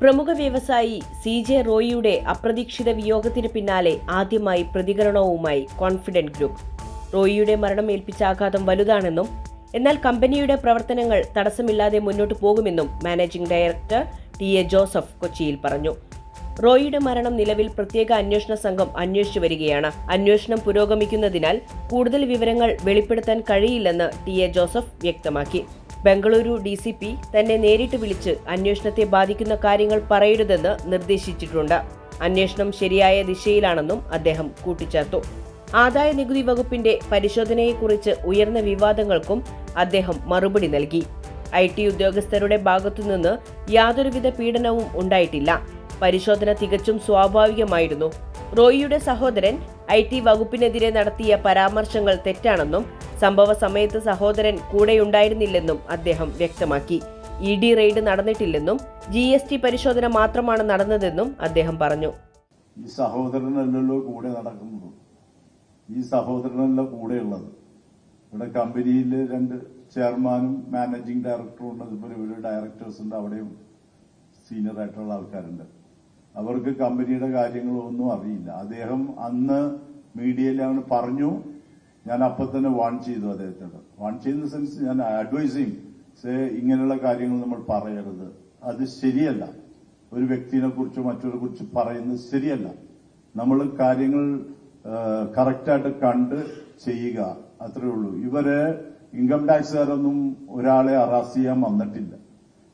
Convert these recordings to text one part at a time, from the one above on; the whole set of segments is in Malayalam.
പ്രമുഖ വ്യവസായി സി ജെ റോയിയുടെ അപ്രതീക്ഷിത വിയോഗത്തിന് പിന്നാലെ ആദ്യമായി പ്രതികരണവുമായി കോൺഫിഡന്റ് ഗ്രൂപ്പ്. റോയിയുടെ മരണം ഏൽപ്പിച്ച ആഘാതം വലുതാണെന്നും എന്നാൽ കമ്പനിയുടെ പ്രവർത്തനങ്ങൾ തടസ്സമില്ലാതെ മുന്നോട്ടു പോകുമെന്നും managing director T A Joseph കൊച്ചിയിൽ പറഞ്ഞു. റോയിയുടെ മരണം നിലവിൽ പ്രത്യേക അന്വേഷണ സംഘം അന്വേഷിച്ചു വരികയാണ്. അന്വേഷണം പുരോഗമിക്കുന്നതിനാൽ കൂടുതൽ വിവരങ്ങൾ വെളിപ്പെടുത്താൻ കഴിയില്ലെന്ന് ടി എ ജോസഫ് വ്യക്തമാക്കി. ബംഗളൂരു ഡി സി പി തന്നെ നേരിട്ട് വിളിച്ച് അന്വേഷണത്തെ ബാധിക്കുന്ന കാര്യങ്ങൾ പറയരുതെന്ന് നിർദ്ദേശിച്ചിട്ടുണ്ട്. അന്വേഷണം ശരിയായ ദിശയിലാണെന്നും അദ്ദേഹം കൂട്ടിച്ചേർത്തു. ആദായ നികുതി വകുപ്പിന്റെ പരിശോധനയെക്കുറിച്ച് ഉയർന്ന വിവാദങ്ങൾക്കും അദ്ദേഹം മറുപടി നൽകി. ഐ ടി ഉദ്യോഗസ്ഥരുടെ ഭാഗത്തുനിന്ന് യാതൊരുവിധ പീഡനവും ഉണ്ടായിട്ടില്ല. പരിശോധന തികച്ചും സ്വാഭാവികമായിരുന്നു. റോയിയുടെ സഹോദരൻ ഐ ടി വകുപ്പിനെതിരെ നടത്തിയ പരാമർശങ്ങൾ തെറ്റാണെന്നും സംഭവ സമയത്ത് സഹോദരൻ കൂടെയുണ്ടായിരുന്നില്ലെന്നും അദ്ദേഹം വ്യക്തമാക്കി. ഇ ഡി റെയ്ഡ് നടന്നിട്ടില്ലെന്നും ജി എസ് ടി പരിശോധന മാത്രമാണ് നടന്നതെന്നും അദ്ദേഹം പറഞ്ഞു. സഹോദരനല്ലല്ലോ കൂടെ നടക്കുന്നത്. ഈ സഹോദരനല്ല കൂടെയുള്ളത്. ഇവിടെ കമ്പനിയിൽ രണ്ട് ചെയർമാനും മാനേജിംഗ് ഡയറക്ടറും ഉണ്ട്. അതുപോലെ ഡയറക്ടേഴ്സ് ഉണ്ട്. അവിടെയും സീനിയർ ആയിട്ടുള്ള ആൾക്കാരുണ്ട്. അവർക്ക് കമ്പനിയുടെ കാര്യങ്ങളൊന്നും അറിയില്ല. അദ്ദേഹം അന്ന് മീഡിയയിൽ അങ്ങനെ പറഞ്ഞു ഞാൻ അപ്പൊ തന്നെ വാൺ ചെയ്തു അദ്ദേഹത്തോട്. വാൺ ചെയ്യുന്ന സെൻസ് ഞാൻ അഡ്വൈസ് ചെയ്യും സേ ഇങ്ങനെയുള്ള കാര്യങ്ങൾ നമ്മൾ പറയരുത്. അത് ശരിയല്ല. ഒരു വ്യക്തിനെ കുറിച്ചോ മറ്റൊരു കുറിച്ച് പറയുന്നത് ശരിയല്ല. നമ്മൾ കാര്യങ്ങൾ കറക്റ്റായിട്ട് കണ്ട് ചെയ്യുക. അത്രേ ഉള്ളൂ. ഇവർ ഇൻകം ടാക്സുകാരൊന്നും ഒരാളെ അറാസ് ചെയ്യാൻ വന്നിട്ടില്ല.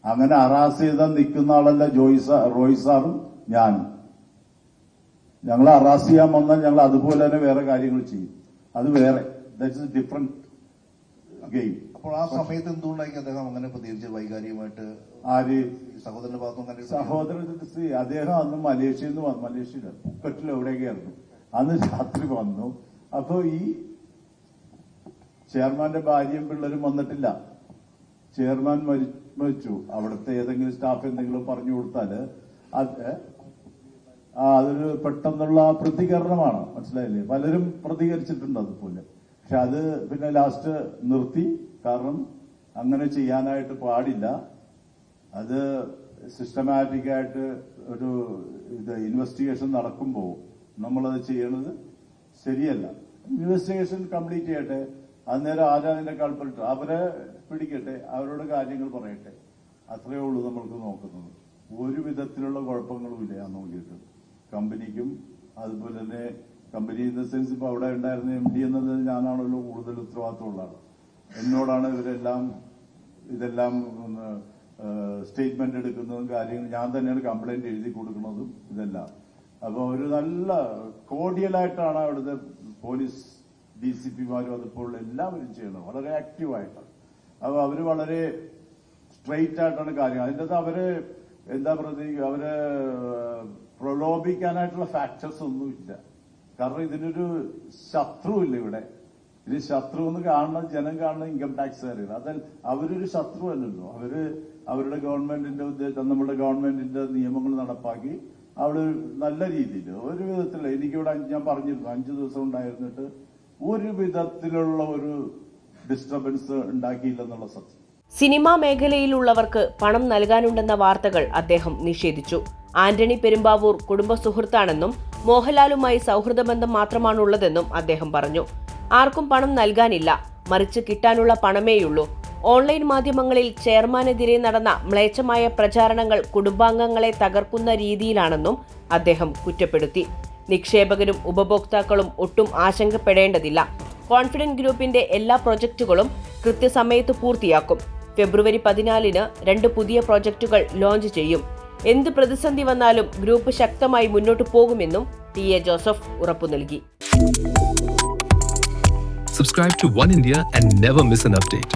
അങ്ങനെ അറാസ് ചെയ്താൽ നിൽക്കുന്ന ആളല്ല ജോയ് റോയ് സാറും. ഞാനും ഞങ്ങൾ അറാസ് ചെയ്യാൻ വന്നാൽ ഞങ്ങൾ അതുപോലെ തന്നെ വേറെ കാര്യങ്ങൾ ചെയ്യും. അത് വേറെ. ദാറ്റ് ഇസ് ഡിഫറെന്റ് ഗെയിം അപ്പോൾ ആ സമയത്ത് എന്തുകൊണ്ടായിരിക്കും അദ്ദേഹം അങ്ങനെ പ്രതികരിച്ച് വൈകാരികമായിട്ട് ആര്? സഹോദരന്റെ ഭാഗത്തും അങ്ങനെ സഹോദരൻ അദ്ദേഹം അന്ന് മലേഷ്യയിൽ നിന്ന് വന്നു മലേഷ്യയിൽ പുക്കറ്റിൽ എവിടെയൊക്കെയായിരുന്നു. അന്ന് രാത്രി വന്നു. അപ്പോ ഈ ചെയർമാന്റെ ഭാര്യയും പിള്ളേരും വന്നിട്ടില്ല. ചെയർമാൻ മരി- മരിച്ചു. അവിടുത്തെ ഏതെങ്കിലും സ്റ്റാഫ് എന്തെങ്കിലും പറഞ്ഞു കൊടുത്താൽ അത് അതൊരു പെട്ടെന്നുള്ള പ്രതികരണമാണ്. മനസ്സിലായില്ലേ? പലരും പ്രതികരിച്ചിട്ടുണ്ട് അതുപോലെ. പക്ഷെ അത് പിന്നെ ലാസ്റ്റ് നിർത്തി. കാരണം അങ്ങനെ ചെയ്യാനായിട്ട് പാടില്ല. അത് സിസ്റ്റമാറ്റിക് ആയിട്ട് ഒരു ഇത് ഇൻവെസ്റ്റിഗേഷൻ നടക്കുമ്പോൾ നമ്മളത് ചെയ്യണത് ശരിയല്ല. ഇൻവെസ്റ്റിഗേഷൻ കംപ്ലീറ്റ് ചെയ്യട്ടെ. അന്നേരം ആരാതിന്റെ കൾപ്പറിട്ട് അവരെ പിടിക്കട്ടെ. അവരോട് കാര്യങ്ങൾ പറയട്ടെ. അത്രയേ ഉള്ളൂ നമ്മൾക്ക് നോക്കുന്നത്. ഒരു വിധത്തിലുള്ള കുഴപ്പങ്ങളുമില്ല ഞാൻ നോക്കിയിട്ട്. കമ്പനിക്കും അതുപോലെ തന്നെ കമ്പനി ഇൻ ദ സെൻസ് ഇപ്പൊ അവിടെ ഉണ്ടായിരുന്ന എം ഡി എന്നത് ഞാനാണല്ലോ കൂടുതൽ ഉത്തരവാദിത്തമുള്ള ആൾ എന്നോടാണ് ഇവരെല്ലാം ഇതെല്ലാം സ്റ്റേറ്റ്മെന്റ് എടുക്കുന്നതും കാര്യങ്ങൾ ഞാൻ തന്നെയാണ് കംപ്ലൈന്റ് എഴുതി കൊടുക്കുന്നതും ഇതെല്ലാം. അപ്പൊ ഒരു നല്ല കോഡിയലായിട്ടാണ് അവിടുത്തെ പോലീസ് ഡി സി പിമാരും അതുപോലെ എല്ലാവരും ചെയ്യുന്നത്. വളരെ ആക്റ്റീവായിട്ടാണ് അപ്പൊ അവർ വളരെ സ്ട്രെയിറ്റ് ആയിട്ടാണ് കാര്യം അതിന്റെ അവർ എന്താ പറയുക അവർ പ്രലോഭിക്കാനായിട്ടുള്ള ഫാക്ടേഴ്സ് ഒന്നുമില്ല. കാരണം ഇതിനൊരു ശത്രുവില്ല ഇവിടെ. ഇത് ശത്രു എന്ന് കാണുന്ന ജനം കാണുന്ന ഇൻകം ടാക്സുകാരാണ് അത് അവരൊരു ശത്രു അല്ലല്ലോ. അവർ അവരുടെ ഗവൺമെന്റിന്റെ ഉദ്ദേശം നമ്മുടെ ഗവൺമെന്റിന്റെ നിയമങ്ങൾ നടപ്പാക്കി അവിടെ നല്ല രീതിയിൽ ഒരു വിധത്തിലുള്ള എനിക്കിവിടെ ഞാൻ പറഞ്ഞിരുന്നു അഞ്ചു ദിവസം ഉണ്ടായിരുന്നിട്ട് ഒരു വിധത്തിലുള്ള ഒരു ഡിസ്റ്റർബൻസ് ഉണ്ടാക്കിയില്ലെന്നുള്ള സത്യം. സിനിമാ മേഖലയിലുള്ളവർക്ക് പണം നൽകാനുണ്ടെന്ന വാർത്തകൾ അദ്ദേഹം നിഷേധിച്ചു. ആന്റണി പെരുമ്പാവൂർ കുടുംബ സുഹൃത്താണെന്നും മോഹൻലാലുമായി സൗഹൃദബന്ധം മാത്രമാണുള്ളതെന്നും അദ്ദേഹം പറഞ്ഞു. ആർക്കും പണം നൽകാനില്ല. മറിച്ച് കിട്ടാനുള്ള പണമേയുള്ളൂ. ഓൺലൈൻ മാധ്യമങ്ങളിൽ ചെയർമാനെതിരെ നടന്ന മ്ലേച്ഛമായ പ്രചാരണങ്ങൾ കുടുംബാംഗങ്ങളെ തകർക്കുന്ന രീതിയിലാണെന്നും അദ്ദേഹം കുറ്റപ്പെടുത്തി. നിക്ഷേപകരും ഉപഭോക്താക്കളും ഒട്ടും ആശങ്കപ്പെടേണ്ടതില്ല. കോൺഫിഡന്റ് ഗ്രൂപ്പിന്റെ എല്ലാ പ്രൊജക്ടുകളും കൃത്യസമയത്ത് പൂർത്തിയാക്കും. ഫെബ്രുവരി പതിനാലിന് രണ്ട് പുതിയ പ്രോജക്റ്റുകൾ ലോഞ്ച് ചെയ്യും എന്ത് പ്രതിസന്ധി വന്നാലും ഗ്രൂപ്പ് ശക്തമായി മുന്നോട്ടു പോകുമെന്നും ടി എ ജോസഫ് ഉറപ്പു നൽകി Subscribe to One India and never miss an update.